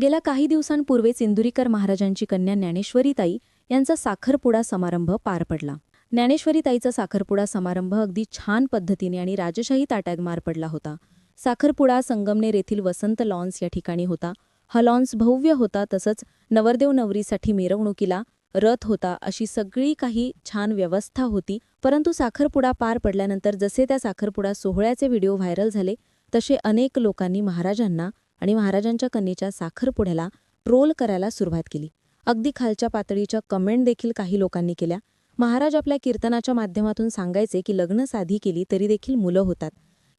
गेल्या काही दिवसांपूर्वी इंदुरीकर महाराजांची कन्या ज्ञानेश्वरीताई यांचा साखरपुडा समारंभ पार पडला. ज्ञानेश्वरीताईचा साखरपुडा समारंभ अगदी छान पद्धतीने आणि राजशाही ताट्यात मार पडला होता. साखरपुडा संगमनेर येथील वसंत लॉन्स या ठिकाणी होता. हा लॉन्स भव्य होता तसंच नवरदेव नवरीसाठी मिरवणुकीला रथ होता अशी सगळी काही छान व्यवस्था होती. परंतु साखरपुडा पार पडल्यानंतर जसे त्या साखरपुडा सोहळ्याचे व्हिडिओ व्हायरल झाले तसे अनेक लोकांनी महाराजांना आणि महाराजांच्या कन्येच्या साखरपुड्याला ट्रोल करायला सुरुवात केली. अगदी खालच्या पातळीच्या कमेंट देखील काही लोकांनी केल्या. महाराज आपल्या कीर्तनाच्या माध्यमातून सांगायचे की लग्न साधी केली तरी देखील मुलं होतात.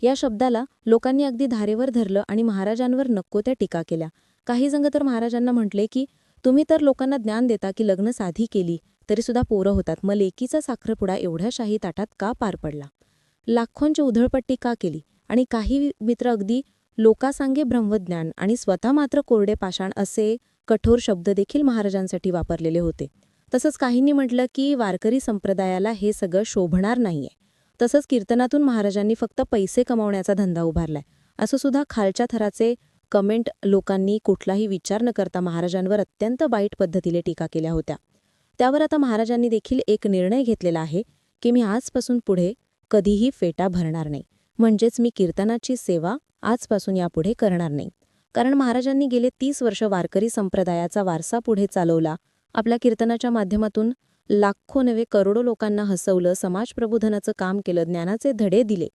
या शब्दाला लोकांनी अगदी धारेवर धरलं आणि महाराजांवर नको त्या टीका केल्या. काही जण तर महाराजांना म्हटले की तुम्ही तर लोकांना ज्ञान देता की लग्न साधी केली तरीसुद्धा पोरं होतात. मग लेकीचा साखरपुडा एवढ्या शाही ताटात का पार पडला? लाखोंची उधळपट्टी का केली? आणि काही मित्र अगदी लोकासांगे ब्रह्मज्ञान आणि स्वतः मात्र कोरडे पाषाण असे कठोर शब्द देखील महाराजांसाठी वापरलेले होते. तसंच काहींनी म्हटलं की वारकरी संप्रदायाला हे सगळं शोभणार नाहीये. तसंच कीर्तनातून महाराजांनी फक्त पैसे कमावण्याचा धंदा उभारलाय. असं सुद्धा खालच्या थराचे कमेंट लोकांनी कुठलाही विचार न करता महाराजांवर अत्यंत वाईट पद्धतीने टीका केल्या होत्या. त्यावर आता महाराजांनी देखील एक निर्णय घेतलेला आहे की मी आजपासून पुढे कधीही फेटा भरणार नाही. म्हणजेच मी कीर्तनाची सेवा आजपासून यापुढे करणार नाही. कारण महाराजांनी गेले तीस वर्ष वारकरी संप्रदायाचा वारसा पुढे चालवला. आपल्या कीर्तनाच्या माध्यमातून लाखो नव्हे करोडो लोकांना हसवलं समाज प्रबोधनाचं काम केलं ज्ञानाचे धडे दिले.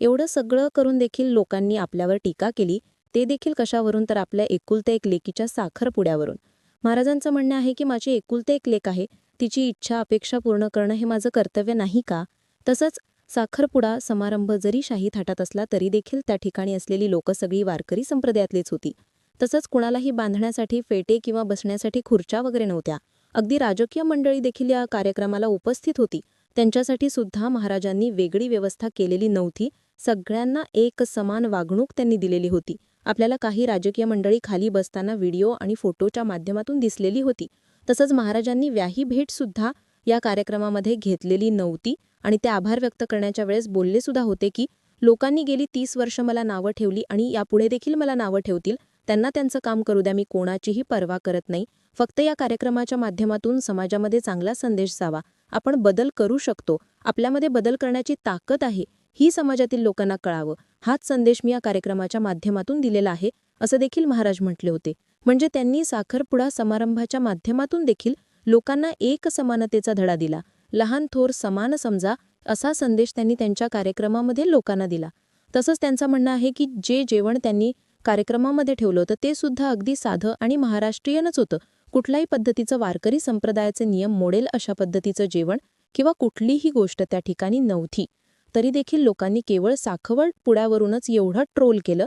एवढं सगळं करून देखील लोकांनी आपल्यावर टीका केली ते देखील कशावरून? तर आपल्या एकुलते एक लेकीच्या साखरपुड्यावरून. महाराजांचं म्हणणं आहे की माझी एकुलते एक लेक आहे तिची इच्छा अपेक्षा पूर्ण करणं हे माझं कर्तव्य नाही का? तसंच साखरपुडा समारंभ जरी शाही थाटात असला तरी देखील त्या ठिकाणी असलेली लोक सगळी वारकरी संप्रदायातलीच होती. तसंच कुणालाही बांधण्यासाठी फेटे किंवा बसण्यासाठी खुर्च्या वगैरे नव्हत्या. अगदी राजकीय मंडळी देखील या कार्यक्रमाला उपस्थित होती. त्यांच्यासाठी सुद्धा महाराजांनी वेगळी व्यवस्था केलेली नव्हती. सगळ्यांना एक समान वागणूक त्यांनी दिलेली होती. आपल्याला काही राजकीय मंडळी खाली बसताना व्हिडिओ आणि फोटोच्या माध्यमातून दिसलेली होती. तसंच महाराजांनी व्याही भेटसुद्धा या कार्यक्रमामध्ये घेतलेली नव्हती आणि ते आभार व्यक्त करण्याच्या वेळेस बोलले सुद्धा होते की लोकांनी गेली तीस वर्ष मला नावं ठेवली आणि यापुढे देखील मला नावं ठेवतील. त्यांना त्यांचं काम करू द्या. मी कोणाचीही पर्वा करत नाही. फक्त या कार्यक्रमाच्या माध्यमातून समाजामध्ये चांगला संदेश जावा. आपण बदल करू शकतो. आपल्यामध्ये बदल करण्याची ताकद आहे. ही समाजातील लोकांना कळावं. हाच संदेश मी या कार्यक्रमाच्या माध्यमातून दिलेला आहे असं देखील महाराज म्हटले होते. म्हणजे त्यांनी साखरपुडा समारंभाच्या माध्यमातून देखील लोकांना एक समानतेचा धडा दिला. लहान थोर समान समजा असा संदेश त्यांनी त्यांच्या कार्यक्रमामध्ये लोकांना दिला. तसंच त्यांचं म्हणणं आहे की जे जेवण त्यांनी कार्यक्रमामध्ये ठेवलं होतं ते सुद्धा अगदी साधं आणि महाराष्ट्रीयनच होतं. कुठल्याही पद्धतीचं वारकरी संप्रदायाचे नियम मोडेल अशा पद्धतीचं जेवण किंवा कुठलीही गोष्ट त्या ठिकाणी नव्हती. तरी देखील लोकांनी केवळ साखवड पुड्यावरूनच एवढं ट्रोल केलं.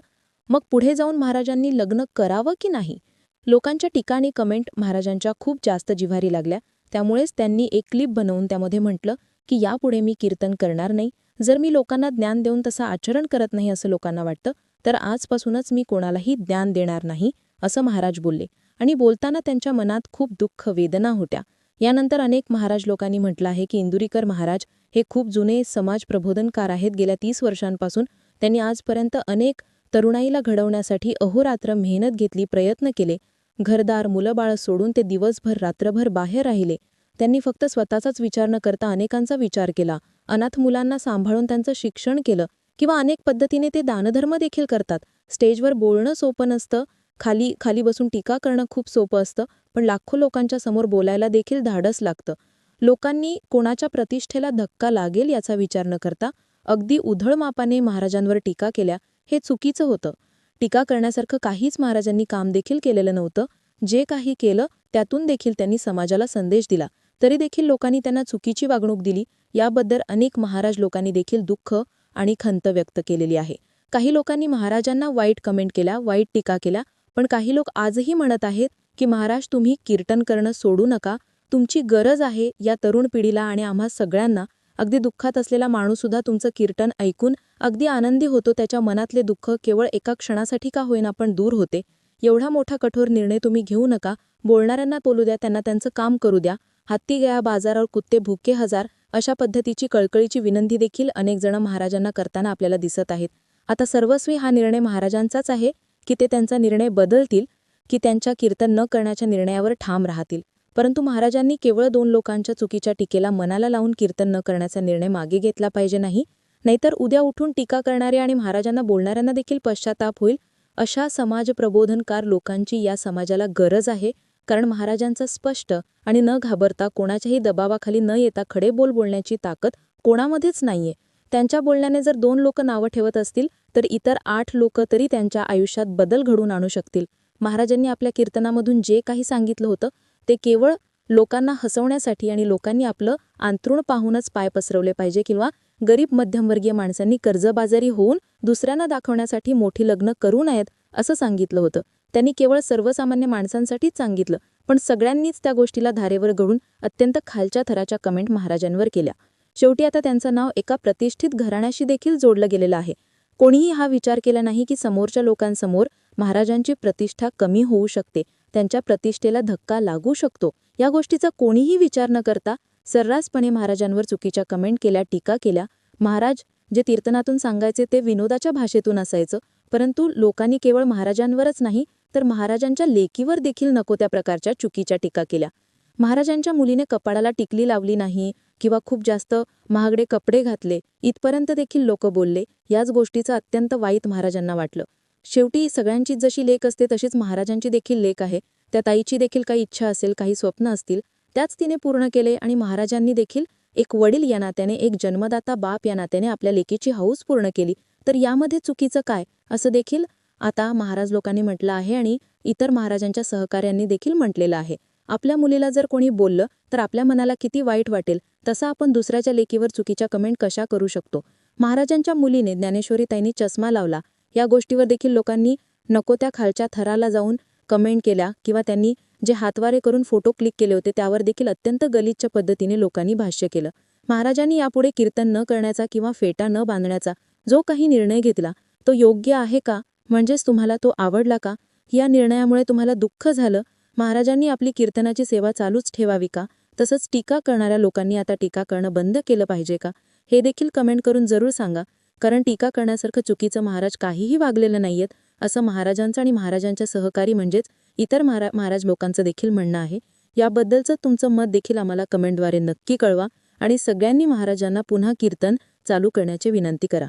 मग पुढे जाऊन महाराजांनी लग्न करावं की नाही? लोकांच्या ठिकाणी कमेंट महाराजांच्या खूप जास्त जिव्हारी लागल्या. त्यामुळेच त्यांनी एक क्लिप बनवून त्यामध्ये म्हटलं की यापुढे मी कीर्तन करणार नाही. जर मी लोकांना ज्ञान देऊन तसं आचरण करत नाही असं लोकांना वाटतं तर आजपासूनच मी कोणालाही ज्ञान देणार नाही असं महाराज बोलले. आणि बोलताना त्यांच्या मनात खूप दुःख वेदना होत्या. यानंतर अनेक महाराज लोकांनी म्हटलं आहे की इंदुरीकर महाराज हे खूप जुने समाज प्रबोधनकार आहेत. गेल्या तीस वर्षांपासून त्यांनी आजपर्यंत अनेक तरुणाईला घडवण्यासाठी अहोरात्र मेहनत घेतली प्रयत्न केले. घरदार मुलंबाळं सोडून ते दिवसभर रात्रभर बाहेर राहिले. त्यांनी फक्त स्वतःचाच विचार न करता अनेकांचा विचार केला. अनाथ मुलांना सांभाळून त्यांचं शिक्षण केलं किंवा अनेक पद्धतीने ते दानधर्म देखील करतात. स्टेजवर बोलणं सोपं नसतं. खाली खाली बसून टीका करणं खूप सोपं असतं पण लाखो लोकांच्या समोर बोलायला देखील धाडस लागतं. लोकांनी कोणाच्या प्रतिष्ठेला धक्का लागेल याचा विचार न करता अगदी उधळ मापाने महाराजांवर टीका केल्या हे चुकीचं होतं. टीका करण्यासारखं काहीच महाराजांनी काम देखील केलेलं नव्हतं. जे काही केलं त्यातून देखील त्यांनी समाजाला संदेश दिला. तरी देखील लोकांनी त्यांना चुकीची वागणूक दिली. याबद्दल अनेक महाराज लोकांनी देखील दुःख आणि खंत व्यक्त केलेली आहे. काही लोकांनी महाराजांना वाईट कमेंट केल्या वाईट टीका केल्या पण काही लोक आजही म्हणत आहेत की महाराज तुम्ही कीर्तन करणं सोडू नका. तुमची गरज आहे या तरुण पिढीला आणि आम्हा सगळ्यांना. अगदी दुःखात असलेला माणूससुद्धा तुमचं कीर्तन ऐकून अगदी आनंदी होतो. त्याच्या मनातले दुःख केवळ एका क्षणासाठी का होईना पण दूर होते. एवढा मोठा कठोर निर्णय तुम्ही घेऊ नका. बोलणाऱ्यांना बोलू द्या. त्यांना त्यांचं काम करू द्या. हत्ती गया बाजारावर कुत्ते भुके हजार. अशा पद्धतीची कळकळीची विनंती देखील अनेक जण महाराजांना करताना आपल्याला दिसत आहेत. आता सर्वस्वी हा निर्णय महाराजांचाच आहे की ते त्यांचा निर्णय बदलतील की त्यांच्या कीर्तन न करण्याच्या निर्णयावर ठाम राहतील. परंतु महाराजांनी केवळ दोन लोकांच्या चुकीच्या टीकेला मनाला लावून कीर्तन न करण्याचा निर्णय मागे घेतला पाहिजे नाही नाहीतर उद्या उठून टीका करणारे आणि महाराजांना बोलणाऱ्यांना देखील पश्चाताप होईल अशा समाज प्रबोधनकार लोकांची या समाजाला गरज आहे कारण महाराजांचा स्पष्ट आणि न घाबरता कोणाच्याही दबावाखाली न येता खडे बोल बोलण्याची ताकद कोणामध्येच नाहीये. त्यांच्या बोलण्याने जर दोन लोक नावं ठेवत असतील तर इतर आठ लोक तरी त्यांच्या आयुष्यात बदल घडवून आणू शकतील. महाराजांनी आपल्या कीर्तनामधून जे काही सांगितलं होतं ते केवळ लोकांना हसवण्यासाठी आणि लोकांनी आपलं अंतरुण पाहूनच पाय पसरवले पाहिजे किंवा गरीब मध्यमवर्गीय माणसांनी कर्जबाजारी होऊन दुसऱ्यांना दाखवण्यासाठी मोठी लग्न करू नयेत असं सांगितलं होतं. त्यांनी केवळ सर्वसामान्य माणसांसाठीच सांगितलं पण सगळ्यांनीच त्या गोष्टीला धारेवर गळून अत्यंत खालच्या थराच्या कमेंट महाराजांवर केल्या. शेवटी आता त्यांचं नाव एका प्रतिष्ठित घराण्याशी देखील जोडलं गेलेलं आहे. कोणीही हा विचार केला नाही की समोरच्या लोकांसमोर महाराजांची प्रतिष्ठा कमी होऊ शकते त्यांच्या प्रतिष्ठेला धक्का लागू शकतो. या गोष्टीचा कोणीही विचार न करता सर्रासपणे महाराजांवर चुकीच्या कमेंट केल्या टीका केल्या. महाराज जे कीर्तनातून सांगायचे ते विनोदाच्या भाषेतून असायचं. परंतु लोकांनी केवळ महाराजांवरच नाही तर महाराजांच्या लेकीवर देखील नको त्या प्रकारच्या चुकीच्या टीका केल्या. महाराजांच्या मुलीने कपाळाला टिकली लावली नाही किंवा खूप जास्त महागडे कपडे घातले इथपर्यंत देखील लोक बोलले. याच गोष्टीचं अत्यंत वाईट महाराजांना वाटलं. शेवटी सगळ्यांचीच जशी लेख असते तशीच महाराजांची देखील लेख आहे. त्या ताईची देखील काही इच्छा असेल काही स्वप्न असतील त्याच तिने पूर्ण केले आणि महाराजांनी देखील एक वडील या नात्याने एक जन्मदाता बाप या नात्याने आपल्या लेकीची हौस पूर्ण केली. तर यामध्ये चुकीचं काय? असं देखील आता महाराज लोकांनी म्हटलं आहे आणि इतर महाराजांच्या सहकाऱ्यांनी देखील म्हटलेलं आहे. आपल्या मुलीला जर कोणी बोललं तर आपल्या मनाला किती वाईट वाटेल तसा आपण दुसऱ्याच्या लेकीवर चुकीच्या कमेंट कशा करू शकतो? महाराजांच्या मुलीने ज्ञानेश्वरी ताईंनी चष्मा लावला. या गोष्टीवर देखील लोकांनी नको त्या खालच्या थराला जाऊन कमेंट केल्या किंवा त्यांनी जे हातवारे करून फोटो क्लिक केले होते त्यावर देखील अत्यंत गलिच्छ पद्धतीने लोकांनी भाष्य केलं. महाराजांनी यापुढे कीर्तन न करण्याचा किंवा फेटा न बांधण्याचा जो काही निर्णय घेतला तो योग्य आहे का? म्हणजेच तुम्हाला तो आवडला का? या निर्णयामुळे तुम्हाला दुःख झालं? महाराजांनी आपली कीर्तनाची सेवा चालूच ठेवावी का? तसंच टीका करणाऱ्या लोकांनी आता टीका करणं बंद केलं पाहिजे का? हे देखील कमेंट करून जरूर सांगा. कारण टीका करण्यासारखं चुकीचं महाराज काहीही वागलेलं नाहीयेत असं महाराजांचं आणि महाराजांच्या सहकारी म्हणजेच इतर महारा महाराज लोकांचं देखील म्हणणं आहे. याबद्दलचं तुमचं मत देखील आम्हाला कमेंटद्वारे नक्की कळवा आणि सगळ्यांनी महाराजांना पुन्हा कीर्तन चालू करण्याची विनंती करा.